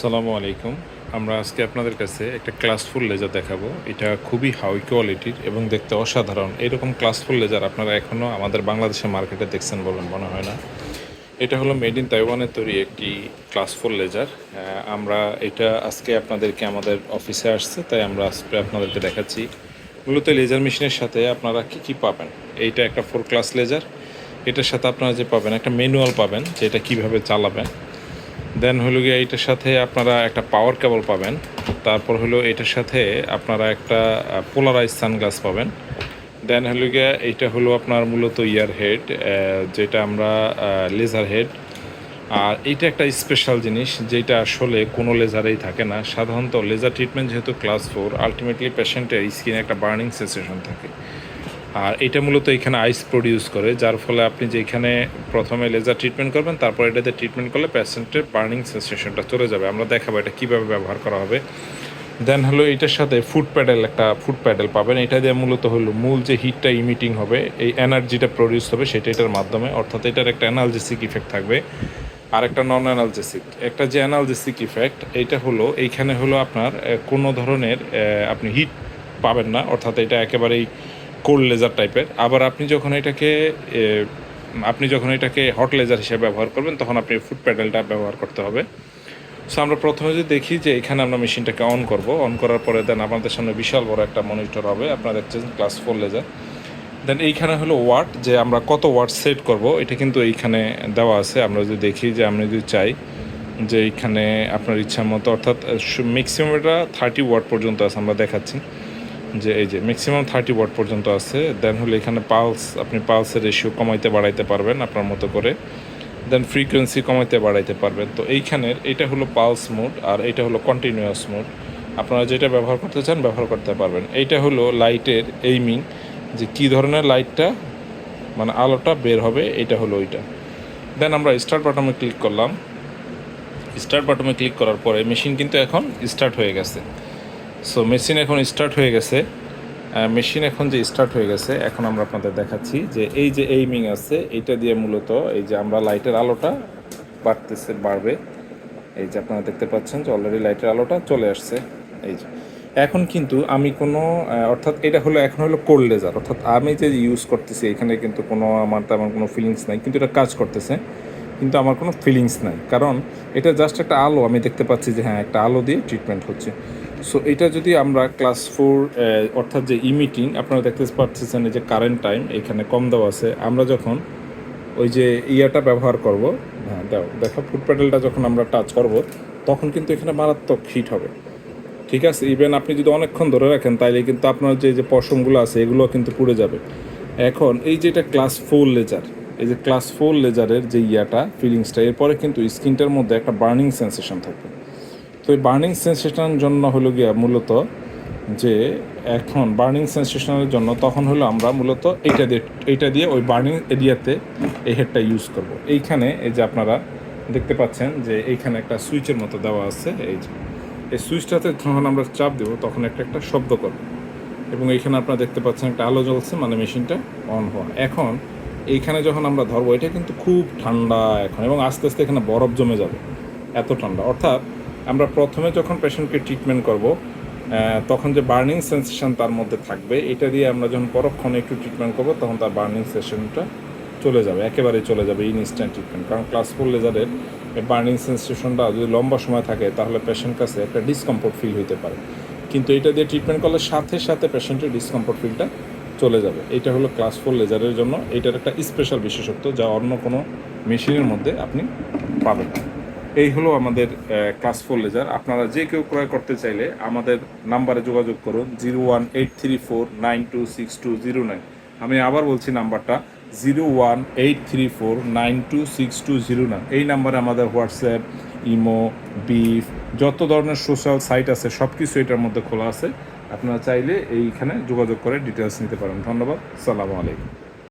সালামু আলাইকুম। আমরা আজকে আপনাদের কাছে একটা ক্লাসফুল লেজার দেখাবো। এটা খুবই হাই কোয়ালিটির এবং দেখতে অসাধারণ। এরকম ক্লাসফুল লেজার আপনারা এখনও আমাদের বাংলাদেশের মার্কেটে দেখছেন বলেন মনে হয় না। এটা হলো মেড ইন তাইওয়ানের তৈরি একটি ক্লাসফুল লেজার আমরা এটা আজকে আপনাদেরকে আমাদের অফিসে আসছে, তাই আমরা আজকে আপনাদেরকে দেখাচ্ছি। মূলত লেজার মেশিনের সাথে আপনারা কি কি পাবেন? এইটা একটা ফোর ক্লাস লেজার এটার সাথে আপনারা যে পাবেন, একটা ম্যানুয়াল পাবেন যে এটা কীভাবে চালাবেন। দেন হলো গিয়ে এইটার সাথে আপনারা একটা পাওয়ার কেবল পাবেন। তারপর হলো এটার সাথে আপনারা একটা পোলারাইজ সানগ্লাস পাবেন। দেন হলো গিয়ে এইটা হলো আপনার মূলত ইয়ার হেড যেটা আমরা লেজার হেড আর এইটা একটা স্পেশাল জিনিস, যেটা আসলে কোনো লেজারেই থাকে না। সাধারণত লেজার ট্রিটমেন্ট যেহেতু ক্লাস ফোর আলটিমেটলি পেশেন্টের স্কিনে একটা বার্নিং সেন্সেশন থাকে। আর এটা মূলত এখানে আইস প্রডিউস করে, যার ফলে আপনি যে এখানে প্রথমে লেজার ট্রিটমেন্ট করবেন, তারপর এটাতে ট্রিটমেন্ট করলে পেশেন্টের বার্নিং সেন্সেশনটা চলে যাবে। আমরা দেখাবো এটা কীভাবে ব্যবহার করা হবে। দেন হলো এটার সাথে ফুড প্যাডেল একটা ফুড প্যাডেল পাবেন। এটা দিয়ে মূলত হলো মূল যে হিটটা ইমিটিং হবে, এই এনার্জিটা প্রডিউস হবে, সেটা এটার মাধ্যমে। অর্থাৎ এটার একটা অ্যানালজেসিক ইফেক্ট থাকবে। আর একটা নন অ্যানালজেসিক একটা যে অ্যানালজেসিক ইফেক্ট এইটা হলো এইখানে হলো আপনার কোনো ধরনের আপনি হিট পাবেন না। অর্থাৎ এটা একেবারেই কোল্ড লেজার টাইপের আবার আপনি যখন এটাকে আপনি যখন এটাকে হট লেজার হিসেবে ব্যবহার করবেন, তখন আপনি ফুড প্যাডেলটা ব্যবহার করতে হবে। সো আমরা প্রথমে যদি দেখি যে এখানে আমরা মেশিনটাকে অন করব। অন করার পরে দেন আমাদের সামনে বিশাল বড় একটা মনিটর হবে। আপনারা দেখছেন ক্লাস ফোর লেজার দেন এইখানে হলো ওয়াট যে আমরা কত ওয়াট সেট করব, এটা কিন্তু এইখানে দেওয়া আছে। আমরা যদি দেখি যে আমরা যদি চাই যে এইখানে আপনার ইচ্ছা মতো, অর্থাৎ ম্যাক্সিমাম এটা থার্টি ওয়াট পর্যন্ত আছে আমরা দেখাচ্ছি। যে এই যে ম্যাক্সিমাম থার্টি ওয়াট পর্যন্ত আছে দেন হলো এখানে পালস আপনি পালসের রেশিও কমাইতে বাড়াইতে পারবেন আপনার মতো করে। দেন ফ্রিকোয়েন্সি কমাইতে বাড়াইতে পারবেন। তো এইখানের এটা হলো পালস মোড আর এটা হলো কন্টিনিউয়াস মোড আপনারা যেটা ব্যবহার করতে চান ব্যবহার করতে পারবেন। এইটা হলো লাইটের এইমিং যে কী ধরনের লাইটটা মানে আলোটা বের হবে, এটা হলো ওইটা। দেন আমরা স্টার্ট বাটনে ক্লিক করলাম। স্টার্ট বাটনে ক্লিক করার পরে মেশিন কিন্তু এখন স্টার্ট হয়ে গেছে। সো মেশিন এখন স্টার্ট হয়ে গেছে। মেশিন এখন যে স্টার্ট হয়ে গেছে, এখন আমরা আপনাদের দেখাচ্ছি যে এই যে এইমিং আছে, এইটা দিয়ে মূলত এই যে আমরা লাইটের আলোটা বাড়তেছে, বাড়বে। এই যে আপনারা দেখতে পাচ্ছেন যে অলরেডি লাইটের আলোটা চলে আসছে। এই যে। এখন কিন্তু আমি কোনো অর্থাৎ এটা হলো, এখন হলো কোল্ড লেজার অর্থাৎ আমি যে ইউজ করতেছি, এখানে কিন্তু কোনো আমার তেমন কোনো ফিলিংস নাই, কিন্তু এটা কাজ করতেছে। কিন্তু আমার কোনো ফিলিংস নাই। কারণ এটা জাস্ট একটা আলো, আমি দেখতে পাচ্ছি যে হ্যাঁ একটা আলো দিয়ে ট্রিটমেন্ট হচ্ছে। সো এটা যদি আমরা ক্লাস ফোর অর্থাৎ যে ইমিটিং আপনারা দেখতে পাচ্ছেন যে কারেন্ট টাইম এখানে কম দেওয়া আছে। আমরা যখন ওই যে ইয়াটা ব্যবহার করব হ্যাঁ দাও, দেখো ফুট প্যাডেলটা যখন আমরা টাচ করব, তখন কিন্তু এখানে মারাত্মক হিট হবে। ঠিক আছে? ইভেন আপনি যদি অনেকক্ষণ ধরে রাখেন, তাইলে কিন্তু আপনার যে যে পশমগুলো আছে, এগুলো কিন্তু পুড়ে যাবে। এখন, এই যে এটা ক্লাস ফোর লেজার এই যে ক্লাস ফোর লেজারের যে ইয়াটা ফিলিংসটা এরপরে কিন্তু স্কিনটার মধ্যে একটা বার্নিং সেন্সেশন থাকবে। তো এই বার্নিং সেন্সেশনের জন্য হলো গিয়া মূলত যে এখন বার্নিং সেন্সেশনের জন্য তখন হলো আমরা মূলত এইটা দিয়ে এইটা দিয়ে ওই বার্নিং এরিয়াতে এই হেডটা ইউজ করব। এইখানে এই যে আপনারা দেখতে পাচ্ছেন যে এইখানে একটা সুইচের মতো দেওয়া আছে, এই যে। এই সুইচটাতে যখন আমরা চাপ দেবো তখন একটা একটা শব্দ করবে। এবং এইখানে আপনারা দেখতে পাচ্ছেন একটা আলো জ্বলছে মানে মেশিনটা অন হওয়া। এখন এইখানে যখন আমরা ধরবো, এটা কিন্তু খুব ঠান্ডা এখন, এবং আস্তে আস্তে এখানে বরফ জমে যাবে, এত ঠান্ডা। অর্থাৎ আমরা প্রথমে যখন পেশেন্টকে ট্রিটমেন্ট করব তখন যে বার্নিং সেন্সেশন তার মধ্যে থাকবে, এটা দিয়ে আমরা যখন পরক্ষণে একটু ট্রিটমেন্ট করব, তখন তার বার্নিং সেশনটা চলে যাবে, একেবারেই চলে যাবে ইনস্ট্যান্ট ট্রিটমেন্ট কারণ ক্লাস ফোর লেজারের বার্নিং সেন্সেশনটা যদি লম্বা সময় থাকে, তাহলে পেশেন্ট কাছে একটা ডিসকমফোর্ট ফিল হতে পারে। কিন্তু এটা দিয়ে ট্রিটমেন্ট করলে সাথে সাথে পেশেন্টের ডিসকমফোর্ট ফিলটা চলে যাবে। এটা হলো ক্লাস ফোর লেজারের জন্য, এটার একটা স্পেশাল বিশেষত্ব যা অন্য কোনো মেশিনের মধ্যে আপনি পাবেন না। এই হলো আমাদের ক্লাস ফোর লেজার আপনারা যে কেউ ক্রয় করতে চাইলে আমাদের নাম্বারে যোগাযোগ করুন, zero one eight three four nine two six two zero nine. আমি আবার বলছি নাম্বারটা, zero one eight three four nine two six two zero nine. এই নাম্বারে আমাদের হোয়াটসঅ্যাপ, ইমো, বিফ, যত ধরনের সোশ্যাল সাইট আছে সব কিছু এটার মধ্যে খোলা আছে। আপনারা চাইলে এইখানে যোগাযোগ করে ডিটেলস নিতে পারেন। ধন্যবাদ। সালামু আলাইকুম।